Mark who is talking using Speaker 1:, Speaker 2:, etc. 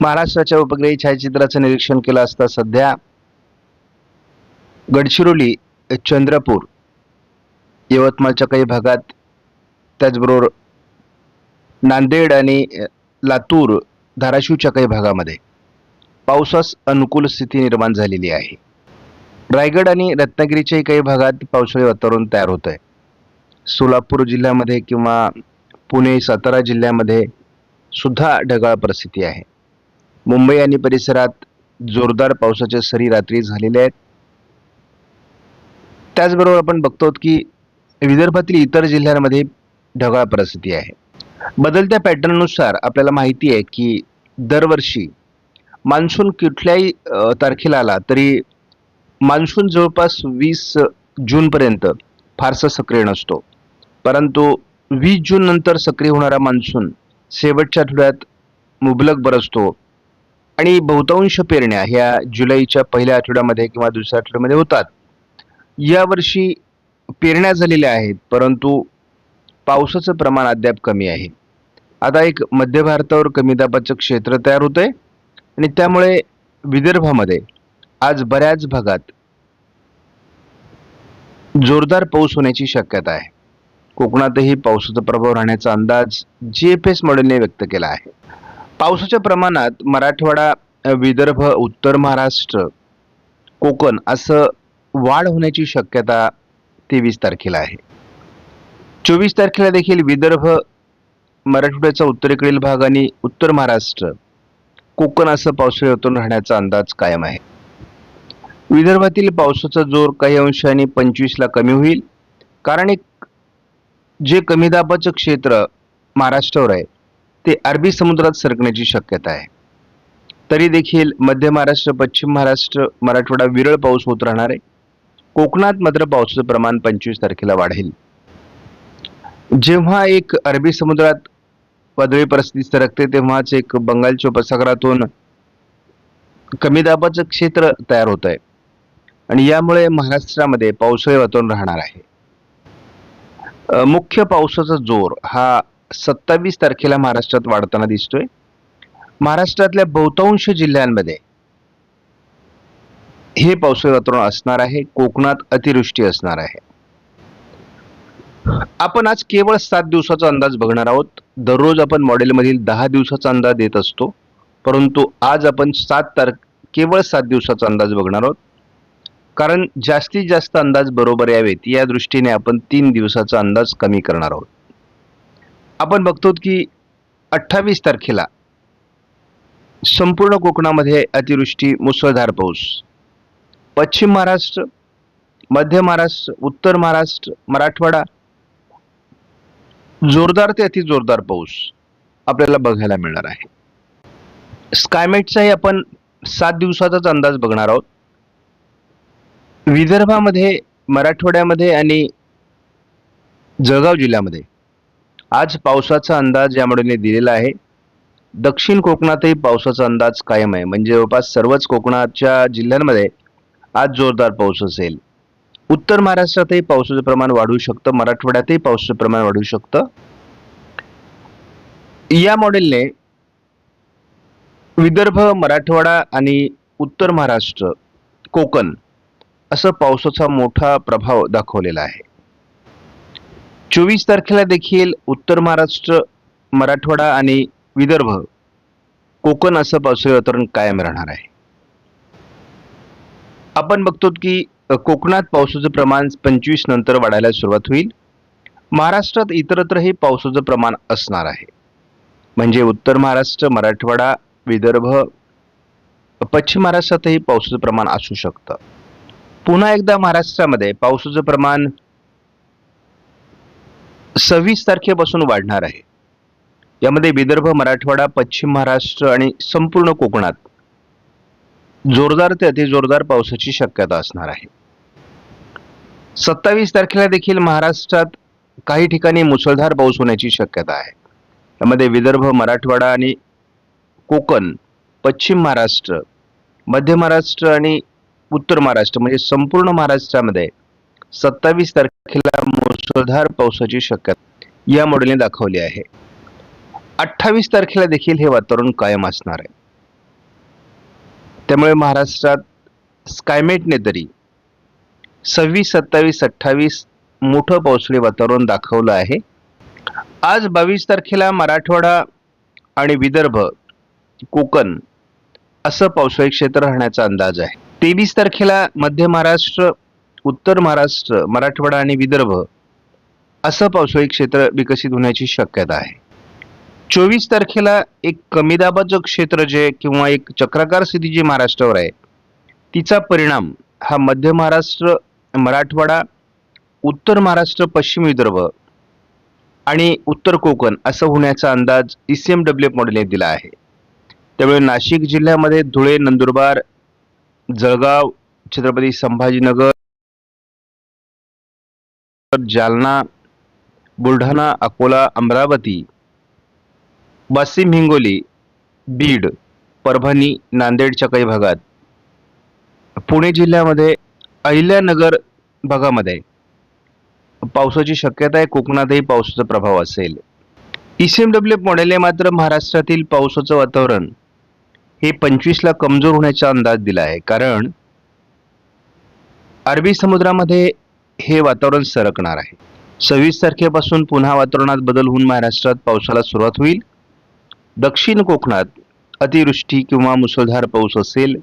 Speaker 1: महाराष्ट्राच्या उपग्रही छायाचित्राचं निरीक्षण केलं असता सध्या गडचिरोली चंद्रपूर यवतमाळच्या काही भागात त्याचबरोबर नांदेड आणि लातूर धाराशिवच्या काही भागामध्ये पावसास अनुकूल स्थिती निर्माण झालेली आहे. रायगड आणि रत्नागिरीच्याही काही भागात पावसाळी वातावरण तयार होत आहे सोलापूर जिल्ह्यामध्ये किंवा पुणे सातारा जिल्ह्यामध्ये सुद्धा ढगाळ परिस्थिती आहे. मुंबई आणि परिसरात जोरदार पावसाच्या सरी रात्री झालेल्या आहेत. त्याचबरोबर आपण बघतो की विदर्भातील इतर जिल्ह्यांमध्ये ढगाळ परिस्थिती आहे. बदलत्या पॅटर्ननुसार आपल्याला माहिती आहे की दरवर्षी मान्सून कुठल्याही तारखेला आला तरी मान्सून जवळपास वीस जूनपर्यंत फारसा सक्रिय नसतो. परंतु वीस जून नंतर सक्रिय होणारा मान्सून शेवटच्या आठवड्यात मुबलक बरसतो. आणि बहुतांश पेरण्या ह्या जुलैच्या पहिल्या आठवड्यामध्ये किंवा दुसऱ्या आठवड्यामध्ये होतात. यावर्षी पेरण्या झालेल्या आहेत परंतु पावसाचं प्रमाण अद्याप कमी आहे. आता एक मध्य भारतावर कमी दाबाचं क्षेत्र तयार होत आहे आणि त्यामुळे विदर्भामध्ये आज बऱ्याच भागात जोरदार पाऊस होण्याची शक्यता आहे. कोकणातही पावसाचा प्रभाव राहण्याचा अंदाज जी एफ एस मॉडेलने व्यक्त केला आहे. पावसाच्या प्रमाणात मराठवाडा विदर्भ उत्तर महाराष्ट्र कोकण असं वाढ होण्याची शक्यता तेवीस तारखेला आहे. चोवीस तारखेला देखील विदर्भ मराठवाड्याचा उत्तरेकडील भाग आणि उत्तर महाराष्ट्र कोकण असं पावसाळी ऋतून राहण्याचा अंदाज कायम आहे. विदर्भातील पावसाचा जोर काही अंशाने पंचवीसला कमी होईल. कारण एक जे कमी दाबाचं क्षेत्र महाराष्ट्रावर आहे ते अरबी समुद्रात सरकण्याची शक्यता आहे. तरी देखील मध्य महाराष्ट्र पश्चिम महाराष्ट्र मराठवाडा विरळ पाऊस होत राहणार आहे. कोकणात मात्र पावसाचं प्रमाण पंचवीस तारखेला वाढेल. जेव्हा एक अरबी समुद्रात वादळी परिस्थिती सरकते तेव्हाच एक बंगालच्या उपसागरातून कमी दाबाचं क्षेत्र तयार होत आहे आणि यामुळे महाराष्ट्रामध्ये पावसाळी वातावरण राहणार आहे. मुख्य पावसाचा जोर हा सत्तावीस तारखेला महाराष्ट्रात वाढताना दिसतोय. महाराष्ट्रातल्या बहुतांश जिल्ह्यांमध्ये हे पावसाळी वातावरण असणार आहे कोकणात अतिवृष्टी असणार आहे. आपण आज केवळ सात दिवसाचा अंदाज बघणार आहोत. दररोज आपण मॉडेलमधील दहा दिवसाचा अंदाज देत असतो. परंतु आज आपण सात तारख केवळ सात दिवसाचा अंदाज बघणार आहोत. कारण जास्तीत जास्त अंदाज बरोबर यावेत या दृष्टीने आपण तीन दिवसाचा अंदाज कमी करणार आहोत. आपण बघतो की अठ्ठावीस तारखेला संपूर्ण कोकणामध्ये अतिवृष्टी मुसळधार पाऊस. पश्चिम महाराष्ट्र मध्य महाराष्ट्र उत्तर महाराष्ट्र मराठवाडा जोरदार ते अति जोरदार पाऊस आपल्याला बघायला मिळणार आहे. स्कायमेटचाही आपण सात दिवसाचाच अंदाज बघणार आहोत. विदर्भामध्ये मराठवाड्यामध्ये आणि जळगाव जिल्ह्यामध्ये आज पावसाचा अंदाज या मॉडेलने दिलेला आहे. दक्षिण कोकणातही पावसाचा अंदाज कायम आहे. म्हणजे जवळपास सर्वच कोकणाच्या जिल्ह्यांमध्ये आज जोरदार पाऊस असेल. उत्तर महाराष्ट्रातही पावसाचं प्रमाण वाढू शकतं. मराठवाड्यातही पावसाचं प्रमाण वाढू शकतं. या मॉडेलने विदर्भ मराठवाडा आणि उत्तर महाराष्ट्र कोकण असं पावसाचा मोठा प्रभाव दाखवलेला आहे. चोवीस तारखेला देखील उत्तर महाराष्ट्र मराठवाडा आणि विदर्भ कोकण असं पावसाळी वातावरण कायम राहणार आहे. आपण बघतो की कोकणात पावसाचं प्रमाण पंचवीस नंतर वाढायला सुरुवात होईल. महाराष्ट्रात इतरत्रही पावसाचं प्रमाण असणार आहे. म्हणजे उत्तर महाराष्ट्र मराठवाडा विदर्भ पश्चिम महाराष्ट्रातही पावसाचं प्रमाण असू शकतं. पुन्हा एकदा महाराष्ट्रामध्ये पावसाचं प्रमाण सव्वीस तारखेपासून वाढणार आहे. यामध्ये विदर्भ मराठवाडा पश्चिम महाराष्ट्र आणि संपूर्ण कोकणात जोरदार ते अतिजोरदार पावसाची शक्यता असणार आहे. सत्तावीस तारखेला देखील महाराष्ट्रात काही ठिकाणी मुसळधार पाऊस होण्याची शक्यता आहे. यामध्ये विदर्भ मराठवाडा आणि कोकण पश्चिम महाराष्ट्र मध्य महाराष्ट्र आणि उत्तर महाराष्ट्र म्हणजे संपूर्ण महाराष्ट्रामध्ये सत्तावीस तारखेला मुसळधार पावसाची शक्यता या मॉडेलने दाखवली आहे. अठ्ठावीस तारखेला देखील हे वातावरण कायम असणार आहे. त्यामुळे महाराष्ट्रात स्कायमेटने तरी सव्वीस सत्तावीस अठ्ठावीस मोठं पावसाळी वातावरण दाखवलं आहे. आज बावीस तारखेला मराठवाडा आणि विदर्भ कोकण असं पावसाळी क्षेत्र राहण्याचा अंदाज आहे. तेवीस तारखेला मध्य महाराष्ट्र उत्तर महाराष्ट्र मराठवाडा आणि विदर्भ असं पावसाळी क्षेत्र विकसित होण्याची शक्यता आहे. चोवीस तारखेला एक कमी दाबाचं क्षेत्र जे किंवा एक चक्राकार स्थिती जी महाराष्ट्रावर आहे तिचा परिणाम हा मध्य महाराष्ट्र मराठवाडा उत्तर महाराष्ट्र पश्चिम विदर्भ आणि उत्तर कोकण असं होण्याचा अंदाज E C M W F मॉडेलने दिला आहे. त्यामुळे नाशिक जिल्ह्यामध्ये धुळे नंदुरबार जळगाव छत्रपती संभाजीनगर जालना बुलढाणा अकोला अमरावती वाशिम हिंगोली बीड परभणी नांदेडच्या काही भागात. पुणे जिल्ह्यामध्ये अहिल्यानगर भागामध्ये पावसाची शक्यता आहे कोकणातही पावसाचा प्रभाव असेल. ई सी एम डब्ल्यू मॉडेलने मात्र महाराष्ट्रातील पावसाचं वातावरण हे पंचवीसला कमजोर होण्याचा अंदाज दिला आहे. कारण अरबी समुद्रामध्ये हे वातावरण सरकणार आहे. सव्वीस तारखेपासून पुन्हा वातावरणात बदल होऊन महाराष्ट्रात पावसाला सुरुवात होईल. दक्षिण कोकणात अतिवृष्टी किंवा मुसळधार पाऊस असेल